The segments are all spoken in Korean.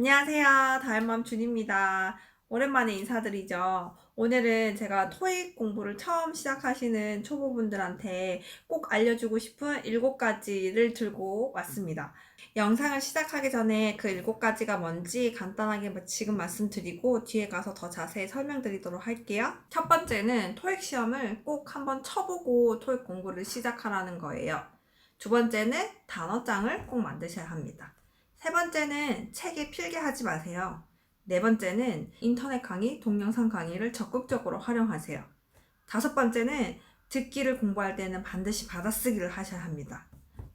안녕하세요. 다현맘 준입니다. 오랜만에 인사드리죠. 오늘은 제가 토익 공부를 처음 시작하시는 초보분들한테 꼭 알려주고 싶은 7가지를 들고 왔습니다. 영상을 시작하기 전에 그 7가지가 뭔지 간단하게 뭐 지금 말씀드리고 뒤에 가서 더 자세히 설명드리도록 할게요. 첫 번째는 토익 시험을 꼭 한번 쳐보고 토익 공부를 시작하라는 거예요. 두 번째는 단어장을 꼭 만드셔야 합니다. 세 번째는 책에 필기하지 마세요. 네 번째는 인터넷 강의, 동영상 강의를 적극적으로 활용하세요. 다섯 번째는 듣기를 공부할 때는 반드시 받아쓰기를 하셔야 합니다.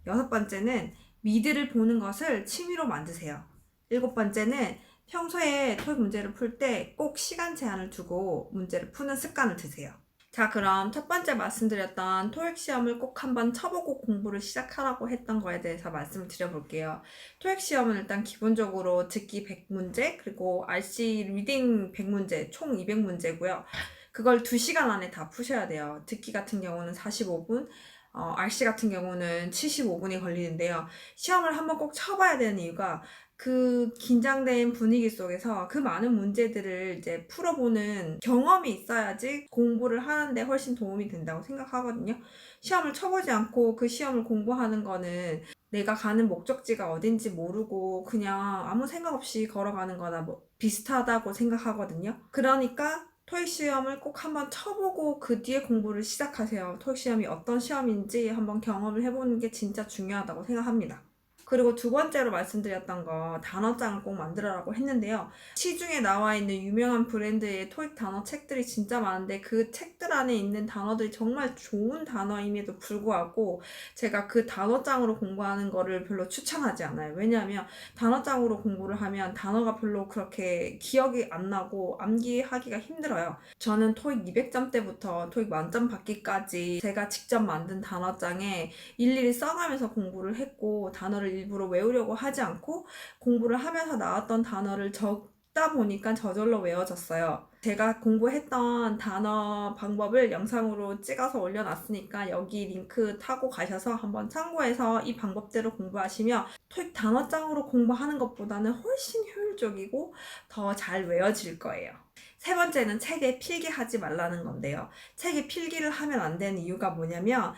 여섯 번째는 미드를 보는 것을 취미로 만드세요. 일곱 번째는 평소에 토익 문제를 풀 때 꼭 시간 제한을 두고 문제를 푸는 습관을 드세요. 자, 그럼 첫 번째 말씀드렸던 토익 시험을 꼭 한번 쳐보고 공부를 시작하라고 했던 거에 대해서 말씀을 드려볼게요. 토익 시험은 일단 기본적으로 듣기 100문제, 그리고 RC 리딩 100문제, 총 200문제고요. 그걸 2시간 안에 다 푸셔야 돼요. 듣기 같은 경우는 45분, 어, RC 같은 경우는 75분이 걸리는데요. 시험을 한번 꼭 쳐봐야 되는 이유가 그 긴장된 분위기 속에서 그 많은 문제들을 이제 풀어보는 경험이 있어야지 공부를 하는데 훨씬 도움이 된다고 생각하거든요. 시험을 쳐보지 않고 그 시험을 공부하는 거는 내가 가는 목적지가 어딘지 모르고 그냥 아무 생각 없이 걸어가는 거나 뭐 비슷하다고 생각하거든요. 그러니까 토익 시험을 꼭 한번 쳐보고 그 뒤에 공부를 시작하세요. 토익 시험이 어떤 시험인지 한번 경험을 해보는 게 진짜 중요하다고 생각합니다. 그리고 두 번째로 말씀드렸던 거 단어장을 꼭 만들어라고 했는데요. 시중에 나와 있는 유명한 브랜드의 토익 단어 책들이 진짜 많은데 그 책들 안에 있는 단어들이 정말 좋은 단어임에도 불구하고 제가 그 단어장으로 공부하는 거를 별로 추천하지 않아요. 왜냐하면 단어장으로 공부를 하면 단어가 별로 그렇게 기억이 안 나고 암기하기가 힘들어요. 저는 토익 200점 때부터 토익 만점 받기까지 제가 직접 만든 단어장에 일일이 써가면서 공부를 했고 단어를 일부러 외우려고 하지 않고 공부를 하면서 나왔던 단어를 적다 보니까 저절로 외워졌어요. 제가 공부했던 단어 방법을 영상으로 찍어서 올려놨으니까 여기 링크 타고 가셔서 한번 참고해서 이 방법대로 공부하시면 토익 단어장으로 공부하는 것보다는 훨씬 효율적이고 더 잘 외워질 거예요. 세 번째는 책에 필기하지 말라는 건데요. 책에 필기를 하면 안 되는 이유가 뭐냐면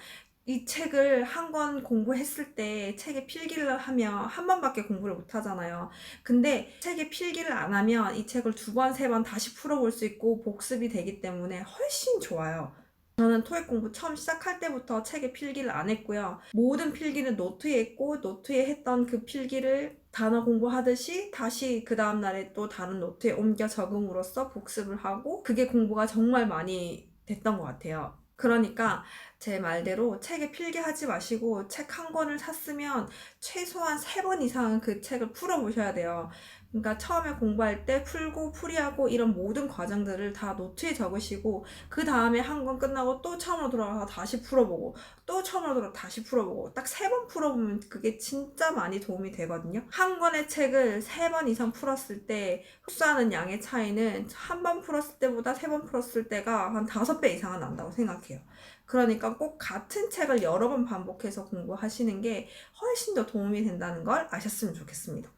이 책을 한 권 공부했을 때 책에 필기를 하면 한 번밖에 공부를 못 하잖아요. 근데 책에 필기를 안 하면 이 책을 두 번, 세 번 다시 풀어볼 수 있고 복습이 되기 때문에 훨씬 좋아요. 저는 토익 공부 처음 시작할 때부터 책에 필기를 안 했고요. 모든 필기는 노트에 했고 노트에 했던 그 필기를 단어 공부하듯이 다시 그 다음날에 또 다른 노트에 옮겨 적음으로써 복습을 하고 그게 공부가 정말 많이 됐던 것 같아요. 그러니까 제 말대로 책에 필기하지 마시고 책 한 권을 샀으면 최소한 세 번 이상은 그 책을 풀어보셔야 돼요. 그러니까 처음에 공부할 때 풀고 풀이하고 이런 모든 과정들을 다 노트에 적으시고 그 다음에 한 권 끝나고 또 처음으로 돌아가서 다시 풀어보고 또 처음으로 돌아 다시 풀어보고 딱 세 번 풀어보면 그게 진짜 많이 도움이 되거든요. 한 권의 책을 세 번 이상 풀었을 때 흡수하는 양의 차이는 한 번 풀었을 때보다 세 번 풀었을 때가 한 다섯 배 이상은 난다고 생각해요. 그러니까 꼭 같은 책을 여러 번 반복해서 공부하시는 게 훨씬 더 도움이 된다는 걸 아셨으면 좋겠습니다.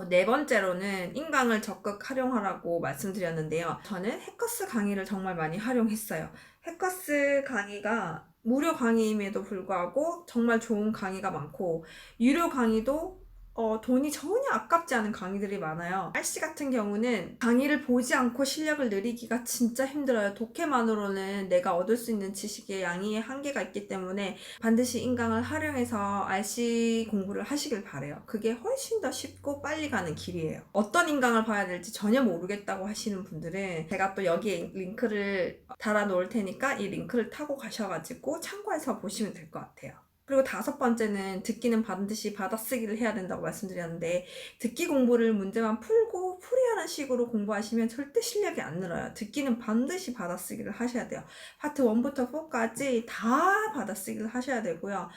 그네 번째로는 인강을 적극 활용하라고 말씀드렸는데요. 저는 해커스 강의를 정말 많이 활용했어요. 해커스 강의가 무료 강의임에도 불구하고 정말 좋은 강의가 많고 유료 강의도 어, 돈이 전혀 아깝지 않은 강의들이 많아요. RC 같은 경우는 강의를 보지 않고 실력을 늘리기가 진짜 힘들어요. 독해만으로는 내가 얻을 수 있는 지식의 양이 한계가 있기 때문에 반드시 인강을 활용해서 RC 공부를 하시길 바래요. 그게 훨씬 더 쉽고 빨리 가는 길이에요. 어떤 인강을 봐야 될지 전혀 모르겠다고 하시는 분들은 제가 또 여기에 링크를 달아 놓을 테니까 이 링크를 타고 가셔가지고 참고해서 보시면 될 것 같아요. 그리고 다섯 번째는 듣기는 반드시 받아쓰기를 해야 된다고 말씀드렸는데 듣기 공부를 문제만 풀고 풀이하는 식으로 공부하시면 절대 실력이 안 늘어요. 듣기는 반드시 받아쓰기를 하셔야 돼요. 파트 1부터 4까지 다 받아쓰기를 하셔야 되고요.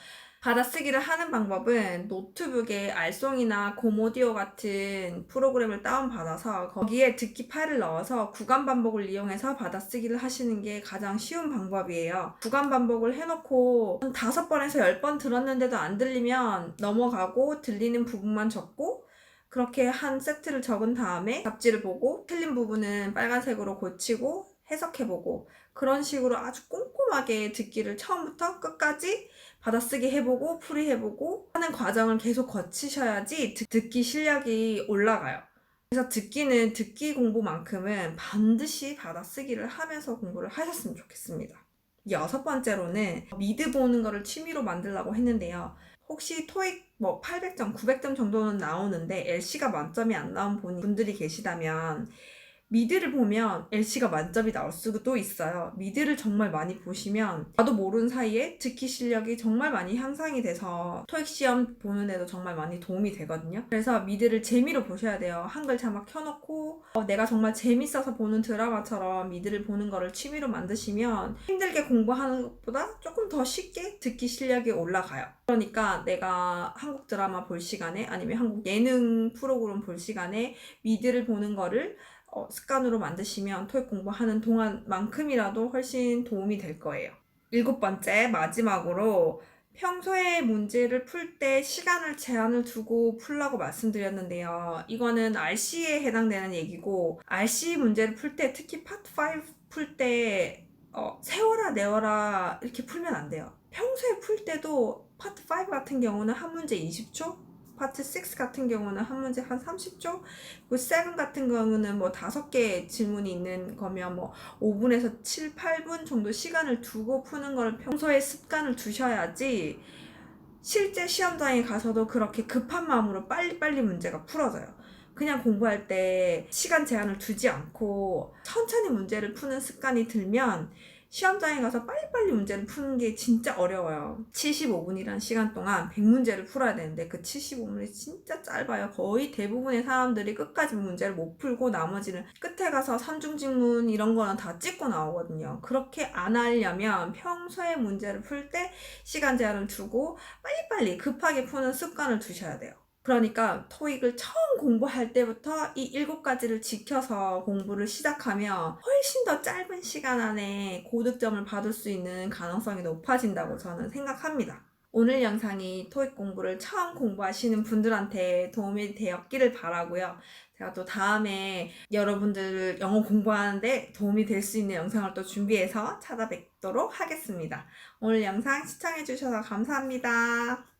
받아쓰기를 하는 방법은 노트북에 알송이나 고모디오 같은 프로그램을 다운받아서 거기에 듣기 파일을 넣어서 구간 반복을 이용해서 받아쓰기를 하시는 게 가장 쉬운 방법이에요. 구간 반복을 해놓고 한 다섯 번에서 열번 들었는데도 안 들리면 넘어가고 들리는 부분만 적고 그렇게 한 세트를 적은 다음에 잡지를 보고 틀린 부분은 빨간색으로 고치고 해석해보고 그런 식으로 아주 꼼꼼하게 듣기를 처음부터 끝까지 받아쓰기 해보고 풀이해보고 하는 과정을 계속 거치셔야지 듣- 듣기 실력이 올라가요. 그래서 듣기는 듣기 공부만큼은 반드시 받아쓰기를 하면서 공부를 하셨으면 좋겠습니다. 여섯 번째로는 미드 보는 거를 취미로 만들라고 했는데요. 혹시 토익 뭐 800점, 900점 정도는 나오는데 LC가 만점이 안 나온 분- 분들이 계시다면 미드를 보면 LC가 만점이 나올 수도 있어요. 미드를 정말 많이 보시면 나도 모르는 사이에 듣기 실력이 정말 많이 향상이 돼서 토익 시험 보는 데도 정말 많이 도움이 되거든요. 그래서 미드를 재미로 보셔야 돼요. 한글 자막 켜놓고 어, 내가 정말 재밌어서 보는 드라마처럼 미드를 보는 거를 취미로 만드시면 힘들게 공부하는 것보다 조금 더 쉽게 듣기 실력이 올라가요. 그러니까 내가 한국 드라마 볼 시간에 아니면 한국 예능 프로그램 볼 시간에 미드를 보는 거를 어, 습관으로 만드시면 토익 공부하는 동안만큼이라도 훨씬 도움이 될 거예요. 일곱 번째, 마지막으로 평소에 문제를 풀 때 시간을 제한을 두고 풀라고 말씀드렸는데요. 이거는 RC에 해당되는 얘기고, RC 문제를 풀 때, 특히 파트 5풀 때, 어, 세워라, 내워라, 이렇게 풀면 안 돼요. 평소에 풀 때도 파트 5 같은 경우는 한 문제 20초, 파트 6 같은 경우는 한 문제 한 30초, 그리고 7 같은 경우는 뭐 다섯 개 질문이 있는 거면 뭐 5분에서 7, 8분 정도 시간을 두고 푸는 걸 평소에 습관을 두셔야지 실제 시험장에 가서도 그렇게 급한 마음으로 빨리빨리 문제가 풀어져요. 그냥 공부할 때 시간 제한을 두지 않고 천천히 문제를 푸는 습관이 들면 시험장에 가서 빨리빨리 문제를 푸는 게 진짜 어려워요. 75분이란 시간 동안 100문제를 풀어야 되는데 그 75분이 진짜 짧아요. 거의 대부분의 사람들이 끝까지 문제를 못 풀고 나머지는 끝에 가서 삼중직문 이런 거는 다 찍고 나오거든요. 그렇게 안 하려면 평소에 문제를 풀 때 시간 제한을 두고 빨리빨리 급하게 푸는 습관을 두셔야 돼요. 그러니까 토익을 처음 공부할 때부터 이 일곱 가지를 지켜서 공부를 시작하면 훨씬 더 짧은 시간 안에 고득점을 받을 수 있는 가능성이 높아진다고 저는 생각합니다. 오늘 영상이 토익 공부를 처음 공부하시는 분들한테 도움이 되었기를 바라고요. 제가 또 다음에 여러분들 영어 공부하는데 도움이 될 수 있는 영상을 또 준비해서 찾아뵙도록 하겠습니다. 오늘 영상 시청해주셔서 감사합니다.